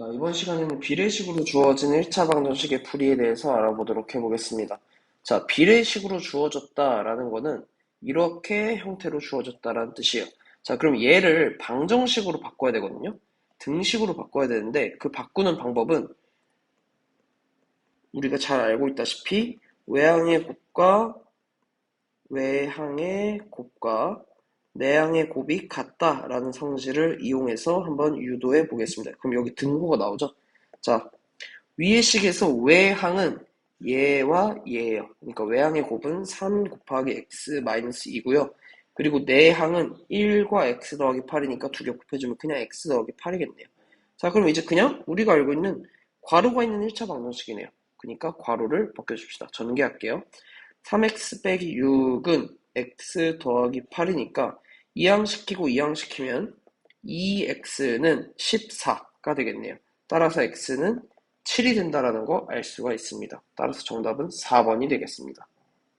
자, 이번 시간에는 비례식으로 주어진 1차 방정식의 풀이에 대해서 알아보도록 해보겠습니다. 자, 비례식으로 주어졌다라는 거는 이렇게 형태로 주어졌다라는 뜻이에요. 자, 그럼 얘를 방정식으로 바꿔야 되거든요. 등식으로 바꿔야 되는데 그 바꾸는 방법은 우리가 잘 알고 있다시피 외항의 곱과 외항의 곱과 내항의 곱이 같다라는 성질을 이용해서 한번 유도해 보겠습니다. 그럼 여기 등호가 나오죠? 자, 위의 식에서 외항은 얘와 얘예요. 그러니까 외항의 곱은 3 곱하기 x 마이너스 2고요. 그리고 내항은 1과 x 더하기 8이니까 두 개 곱해주면 그냥 x 더하기 8이겠네요. 자, 그럼 이제 그냥 우리가 알고 있는 괄호가 있는 1차 방정식이네요. 그러니까 괄호를 벗겨줍시다. 전개할게요. 3x 빼기 6은 x 더하기 8이니까 이항시키고 이항시키면 2x는 14가 되겠네요. 따라서 x는 7이 된다라는 거 알 수가 있습니다. 따라서 정답은 4번이 되겠습니다.